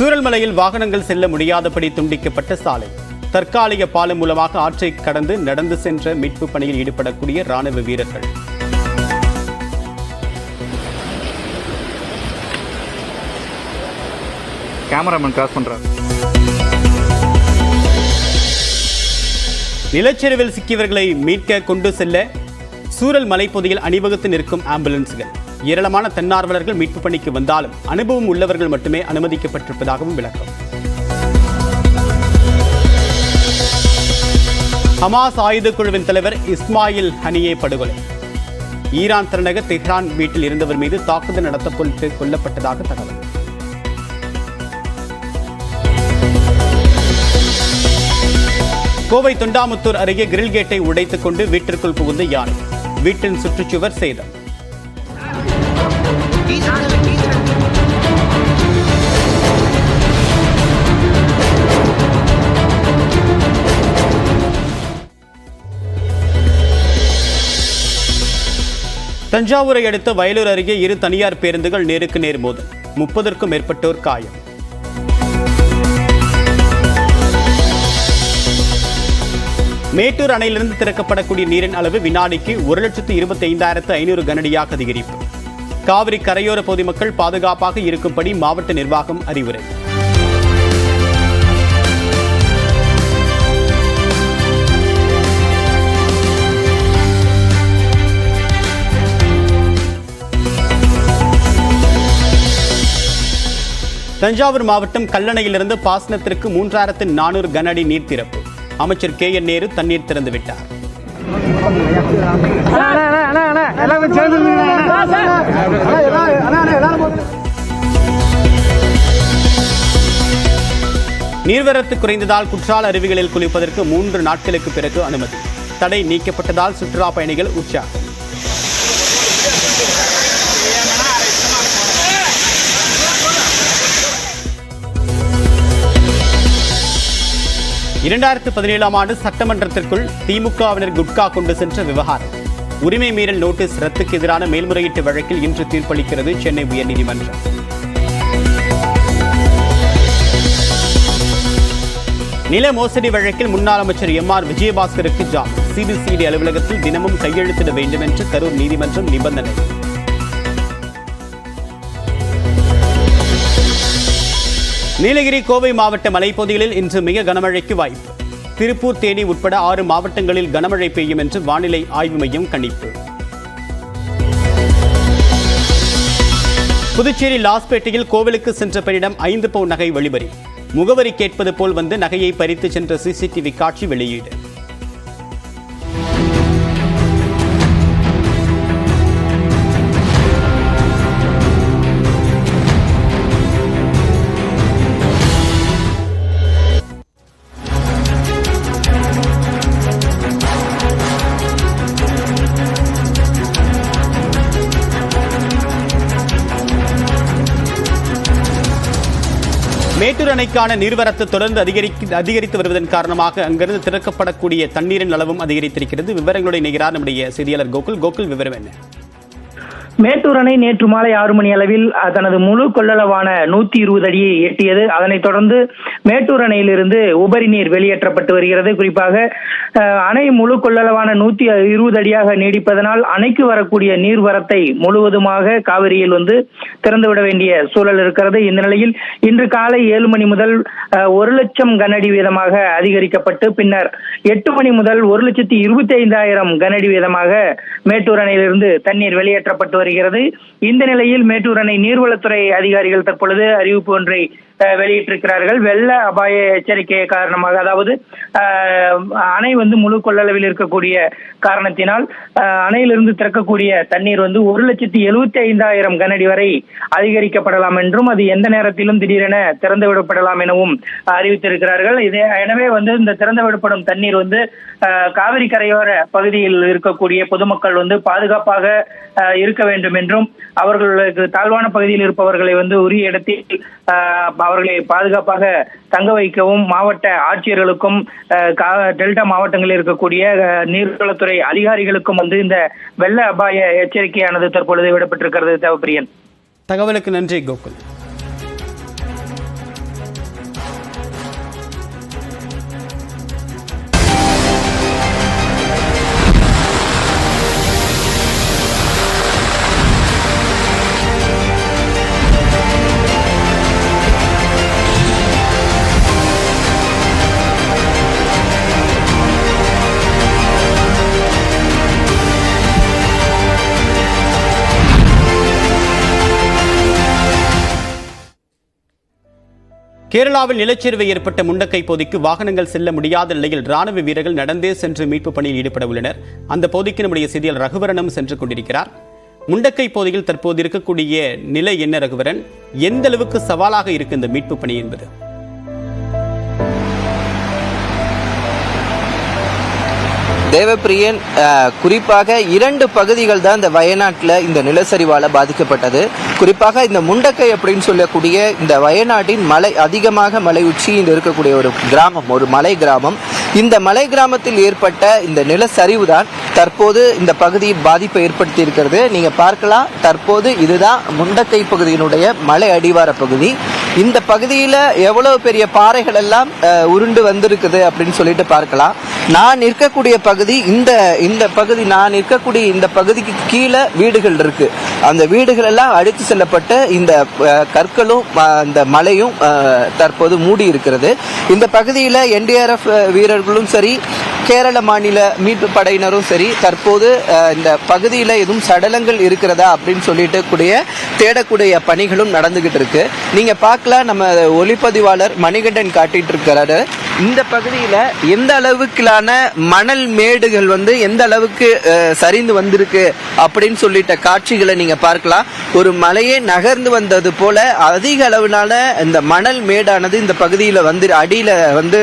சூரல்மலையில் வாகனங்கள் செல்ல முடியாதபடி துண்டிக்கப்பட்ட சாலை. தற்காலிக பாலம் மூலமாக ஆற்றை கடந்து நடந்து சென்ற மீட்பு பணியில் ஈடுபடக்கூடிய ராணுவ வீரர்கள். கேமராமேன் கிராஸ் பண்ணுறாரு நிலச்சரிவில் சிக்கியவர்களை மீட்க கொண்டு செல்ல சூரல் மலைப்பகுதியில் அணிவகுத்து நிற்கும் ஆம்புலன்ஸ்கள். ஏராளமான தன்னார்வலர்கள் மீட்பு பணிக்கு வந்தாலும் அனுபவம் உள்ளவர்கள் மட்டுமே அனுமதிக்கப்பட்டிருப்பதாகவும் விளக்கம். ஹமாஸ் ஆயுத குழுவின் தலைவர் இஸ்மாயில் ஹனியே படுகொலை. ஈரான் தலைநகர் தெஹ்ரான் வீட்டில் இருந்தவர் மீது தாக்குதல் நடத்தப்பட்டு கொல்லப்பட்டதாக தகவல். கோவை தொண்டாமுத்தூர் அருகே கிரில் கேட்டை உடைத்துக் கொண்டு வீட்டிற்குள் புகுந்த யானை. வீட்டின் சுற்றுச்சுவர் சேதம். தஞ்சாவூரை அடுத்த வயலூர் அருகே இரு தனியார் பேருந்துகள் நேருக்கு நேர் மோதல் முப்பதற்கும் மேற்பட்டோர் காயம். மேட்டூர் அணையிலிருந்து திறக்கப்படக்கூடிய நீரின் அளவு வினாடிக்கு ஒரு லட்சத்து இருபத்தி ஐந்தாயிரத்து ஐநூறு கனடியாக அதிகரிப்பு. காவிரி கரையோர பொதுமக்கள் பாதுகாப்பாக இருக்கும்படி மாவட்ட நிர்வாகம் அறிவுரை. தஞ்சாவூர் மாவட்டம் கல்லணையிலிருந்து பாசனத்திற்கு மூன்றாயிரத்து நானூறு கனஅடி நீர் திறப்பு. அமைச்சர் கே என் நேரு தண்ணீர் திறந்துவிட்டார். திறந்து சேர்ந்து நீர்வரத்து குறைந்ததால் குற்றால அருவிகளில் குளிப்பதற்கு மூன்று நாட்களுக்கு பிறகு அனுமதி. தடை நீக்கப்பட்டதால் சுற்றுலா பயணிகள் உற்சாகம். இரண்டாயிரத்து பதினேழாம் ஆண்டு சட்டமன்றத்திற்குள் திமுகவினர் குட்கா கொண்டு சென்ற விவகாரம். உரிமை மீறல் நோட்டீஸ் ரத்துக்கு எதிரான மேல்முறையீட்டு வழக்கில் இன்று தீர்ப்பளிக்கிறது சென்னை உயர்நீதிமன்றம். நில மோசடி வழக்கில் முன்னாள் அமைச்சர் எம் ஆர் விஜயபாஸ்கருக்கு ஜாம் சிபிசிஐடி அலுவலகத்தில் தினமும் கையெழுத்திட வேண்டும் என்று கரூர் நீதிமன்றம் நிபந்தனை. நீலகிரி கோவை மாவட்ட மலைப்பகுதிகளில் இன்று மிக கனமழைக்கு வாய்ப்பு. திருப்பூர் தேனி உட்பட ஆறு மாவட்டங்களில் கனமழை பெய்யும் என்று வானிலை ஆய்வு மையம் கணிப்பு. புதுச்சேரி லாஸ்பேட்டையில் கோவிலுக்கு சென்ற பெண்ணிடம் ஐந்து பவுன் நகை வெளிபறி முகவரி கேட்பது போல் வந்து நகையை பறித்து சென்ற சிசிடிவி காட்சி வெளியீடு. மேட்டூர் அணைக்கான நீர்வரத்து தொடர்ந்து அதிகரிக்க அதிகரித்து வருவதன் காரணமாக அங்கிருந்து திறக்கப்படக்கூடிய தண்ணீரின் அளவும் அதிகரித்திருக்கிறது. விவரங்களுடைய நிகரார் நம்முடைய செய்தியாளர் கோகுல். கோகுல் விவரம் என்ன? மேட்டூர் அணை நேற்று மாலை ஆறு மணி அளவில் தனது முழு கொள்ளளவான நூத்தி இருபது அடியை எட்டியது. அதனைத் தொடர்ந்து மேட்டூர் அணையிலிருந்து உபரி நீர் வெளியேற்றப்பட்டு வருகிறது. குறிப்பாக அணை முழு கொள்ளளவான நூத்தி இருபது அடியாக நீடிப்பதனால் அணைக்கு வரக்கூடிய நீர்வரத்தை முழுவதுமாக காவிரியில் வந்து திறந்துவிட வேண்டிய சூழல் இருக்கிறது. இந்த நிலையில் இன்று காலை ஏழு மணி முதல் அஹ், ஒரு லட்சம் கனஅடி வீதமாக அதிகரிக்கப்பட்டு பின்னர் எட்டு மணி முதல் ஒரு லட்சத்தி இருபத்தி ஐந்தாயிரம் கனஅடி வீதமாக மேட்டூர் அணையிலிருந்து தண்ணீர் வெளியேற்றப்பட்டு வருகிறது. இந்த நிலையில் மேட்டூர் அணை நீர்வளத்துறை அதிகாரிகள் தற்பொழுது அறிவிப்பு ஒன்றை வெளியிட்டிருக்கிறார்கள். வெள்ள அபாய எச்சரிக்கை காரணமாக அதாவது அணை வந்து முழு கொள்ளளவில் இருக்கக்கூடிய காரணத்தினால் அணையிலிருந்து திறக்கக்கூடிய தண்ணீர் வந்து ஒரு லட்சத்தி எழுபத்தி ஐந்தாயிரம் கனடி வரை அதிகரிக்கப்படலாம் என்றும் அது எந்த நேரத்திலும் திடீரென திறந்து விடப்படலாம் எனவும் அறிவித்திருக்கிறார்கள். இதே எனவே வந்து இந்த திறந்து விடப்படும் தண்ணீர் வந்து காவிரி கரையோர பகுதியில் இருக்கக்கூடிய பொதுமக்கள் வந்து பாதுகாப்பாக இருக்க வேண்டும் என்றும் அவர்களுக்கு தாழ்வான பகுதியில் இருப்பவர்களை வந்து உரிய இடத்தில் அவர்களை பாதுகாப்பாக தங்க வைக்கவும் மாவட்ட ஆட்சியர்களுக்கும் அஹ், டெல்டா மாவட்டங்களில் இருக்கக்கூடிய நீர்வளத்துறை அதிகாரிகளுக்கும் வந்து இந்த வெள்ள அபாய எச்சரிக்கையானது தற்பொழுது விடப்பட்டிருக்கிறது தேவப்பிரியன். தகவலுக்கு நன்றி கோகுல். கேரளாவில் நிலச்சரிவு ஏற்பட்ட முண்டக்கை பகுதிக்கு வாகனங்கள் செல்ல முடியாத நிலையில் ராணுவ வீரர்கள் நடந்தே சென்று மீட்பு பணியில் ஈடுபட உள்ளனர். அந்த பகுதிக்கு நம்முடைய செய்தியாளர் ரகுவரனும் சென்று கொண்டிருக்கிறார். முண்டக்கை பகுதியில் தற்போது இருக்கக்கூடிய நிலை என்ன ரகுவரன்? எந்த அளவுக்கு சவாலாக இருக்கு இந்த மீட்பு பணி என்பது? தேவப்பிரியன் குறிப்பாக இரண்டு பகுதிகள் தான் இந்த வயநாட்டில் இந்த நிலச்சரிவால் பாதிக்கப்பட்டது. குறிப்பாக இந்த முண்டக்கை அப்படின்னு சொல்லக்கூடிய இந்த வயநாட்டின் மலை அதிகமாக மலை உச்சியில் இருக்கக்கூடிய ஒரு கிராமம் ஒரு மலை கிராமம். இந்த மலை கிராமத்தில் ஏற்பட்ட இந்த நிலச்சரிவு தான் தற்போது இந்த பகுதி பாதிப்பை ஏற்படுத்தி இருக்கிறது நீங்கள் பார்க்கலாம் தற்போது இதுதான் முண்டக்கை பகுதியினுடைய மலை அடிவார பகுதி. இந்த பகுதியில் எவ்வளோ பெரிய பாறைகள் எல்லாம் உருண்டு வந்திருக்குது அப்படின்னு சொல்லிட்டு பார்க்கலாம். நான் இருக்கக்கூடிய பகுதி இந்த இந்த பகுதி நான் இருக்கக்கூடிய இந்த பகுதிக்கு கீழே வீடுகள் இருக்கு. அந்த வீடுகள் எல்லாம் அழித்து செல்லப்பட்டு இந்த கற்களும் அந்த மலையும் தற்போது மூடி இருக்கிறது. இந்த பகுதியில் என்டிஆர்எஃப் வீரர்களும் சரி கேரள மாநில மீட்பு படையினரும் சரி தற்போது இந்த பகுதியில் எதுவும் சடலங்கள் இருக்கிறதா அப்படின்னு சொல்லிட்டு கூடிய தேடக்கூடிய பணிகளும் நடந்துகிட்டு இருக்கு. நீங்க பார்க்கலாம் நம்ம ஒளிப்பதிவாளர் மணிகண்டன் காட்டிட்டு இருக்கிறாரு இந்த பகுதியில் எந்த அளவுக்குலான மணல் மேடுகள் வந்து எந்த அளவுக்கு சரிந்து வந்திருக்கு அப்படின்னு சொல்லிட்ட காட்சிகளை நீங்க பார்க்கலாம். ஒரு மலையே நகர்ந்து வந்தது போல அதிக அளவிலான இந்த மணல் மேடானது இந்த பகுதியில் வந்து அடியில் வந்து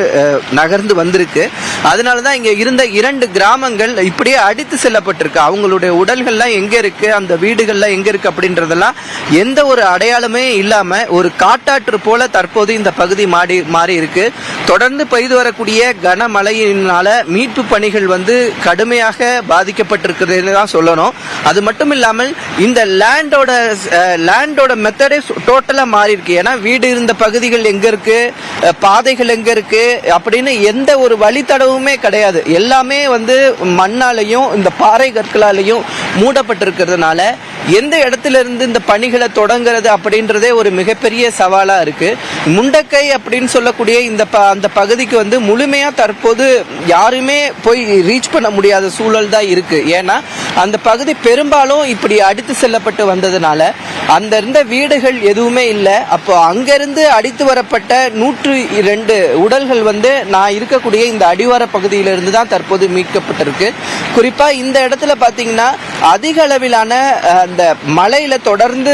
நகர்ந்து வந்திருக்கு. அதனால தான் இங்கே இருந்த இரண்டு கிராமங்கள் இப்படியே அடித்து செல்லப்பட்டிருக்கு. அவங்களுடைய உடல்கள்லாம் எங்கே இருக்கு அந்த வீடுகள்லாம் எங்கே இருக்கு அப்படின்றதெல்லாம் எந்த ஒரு அடையாளமே இல்லாமல் ஒரு காட்டாற்று போல தற்போது இந்த பகுதி மாடி மாறி இருக்கு தொடர்ந்து பெய்து வரக்கூடிய கனமழையினால மீட்பு பணிகள் வந்து கடுமையாக பாதிக்கப்பட்டிருக்குதுன்னு தான் சொல்லணும். அது மட்டும் இல்லாமல் இந்த லேண்டோட லேண்டோட மெத்தடே டோட்டலாக மாறி இருக்கு. ஏன்னா வீடு இருந்த பகுதிகள் எங்க இருக்கு? பாதைகள் எங்க இருக்கு? அப்படின்னு எந்த ஒரு வழித்தடவுமே கிடையாது. எல்லாமே வந்து மண்ணாலையும் இந்த பாறை கற்களாலையும் மூடப்பட்டிருக்கிறதுனால எந்த இடத்துல இருந்து இந்த பணிகளை தொடங்குறது அப்படின்றதே ஒரு மிகப்பெரிய சவாலாக இருக்குது முண்டக்கை அப்படின்னு சொல்லக்கூடிய இந்த ப- அந்த பகுதிக்கு வந்து முழுமையாக தற்போது யாருமே போய் ரீச் பண்ண முடியாத சூழல் தான் இருக்குது ஏன்னா அந்த பகுதி பெரும்பாலும் இப்படி அடித்து செல்லப்பட்டு வந்ததுனால அந்த இருந்த வீடுகள் எதுவுமே இல்லை. அப்போ அங்கேருந்து அடித்து வரப்பட்ட நூற்று இரண்டு உடல்கள் வந்து நான் இருக்கக்கூடிய இந்த அடிவார பகுதியிலிருந்து தான் தற்போது மீட்கப்பட்டிருக்கு. குறிப்பாக இந்த இடத்துல பார்த்தீங்கன்னா அதிக அளவிலான அந்த மலையில தொடர்ந்து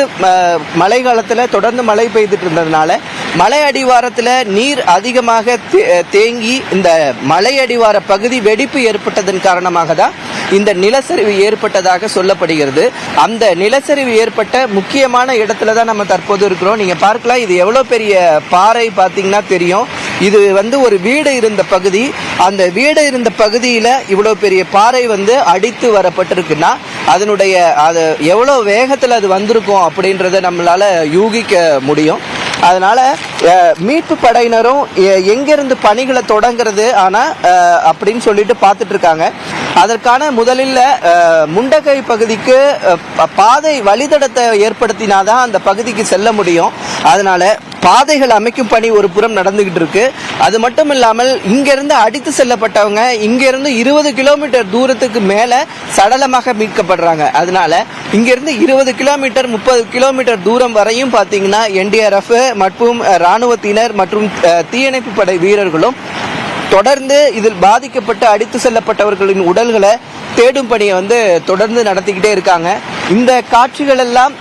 மழை காலத்துல தொடர்ந்து மழை பெய்துட்டு இருந்ததுனால மலை அடிவாரத்துல நீர் அதிகமாக தே- தேங்கி இந்த மலை அடிவார பகுதி வெடிப்பு ஏற்பட்டதன் காரணமாக தான் இந்த நிலச்சரிவு ஏற்பட்டதாக சொல்லப்படுகிறது. அந்த நிலச்சரிவு ஏற்பட்ட முக்கியமான இடத்துல தான் நம்ம தற்போது இருக்கிறோம். நீங்க பார்க்கலாம் இது எவ்வளவு பெரிய பாறை பார்த்தீங்கன்னா தெரியும். இது வந்து ஒரு வீடு இருந்த பகுதி. அந்த வீடு இருந்த பகுதியில் இவ்வளோ பெரிய பாறை வந்து அடித்து வரப்பட்டிருக்குன்னா அதனுடைய அது எவ்வளோ வேகத்தில் அது வந்திருக்கும் அப்படின்றத நம்மளால் யூகிக்க முடியும். அதனால் மீட்பு படையினரும் எ- பணிகளை தொடங்குறது ஆனால் அப்படின்னு சொல்லிட்டு பார்த்துட்டு இருக்காங்க அதற்கான முதலில் முண்டகை பகுதிக்கு பாதை வழித்தடத்தை ஏற்படுத்தினாதான் அந்த பகுதிக்கு செல்ல முடியும். அதனால் பாதைகள் அமைக்கும் பணி ஒரு புறம் நடந்துகிட்டு இருக்கு. அது மட்டும் இல்லாமல் இங்கிருந்து அடித்து செல்லப்பட்டவங்க இங்கிருந்து இருபது கிலோமீட்டர் தூரத்துக்கு மேல சடலமாக மீட்கப்படுறாங்க. அதனால இங்கிருந்து இருபது கிலோமீட்டர் முப்பது கிலோமீட்டர் தூரம் வரையும் பார்த்தீங்கன்னா என்டிஆர்எஃப் மற்றும் ராணுவத்தினர் மற்றும் தீயணைப்பு படை வீரர்களும் தொடர்ந்து இதில் பாதிக்கப்பட்டு அடித்து செல்லப்பட்டவர்களின் உடல்களை தேடும் பணியை வந்து தொடர்ந்து நடத்திக்கிட்டே இருக்காங்க. இந்த காட்சிகள் எல்லாம்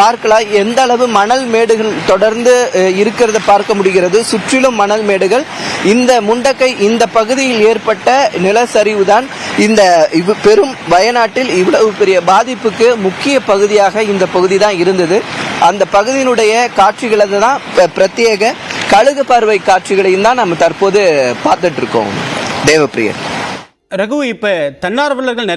பார்க்கலாம். எந்த அளவு மணல் மேடுகள் தொடர்ந்து இருக்கிறத பார்க்க முடிகிறது. சுற்றிலும் மணல் மேடுகள். இந்த முண்டக்கை இந்த பகுதியில் ஏற்பட்ட நிலச்சரிவு தான் இந்த இவ் பெரும் வயநாட்டில் இவ்வளவு பெரிய பாதிப்புக்கு முக்கிய பகுதியாக இந்த பகுதி தான் இருந்தது. அந்த பகுதியினுடைய காட்சிகளை தான் பிரத்யேக கழுகு பார்வை காட்சிகளையும் தான் நம்ம தற்போது பார்த்துட்டு இருக்கோம். தேவப்பிரியர். ரகு இப்ப தன்னார்வலர்கள்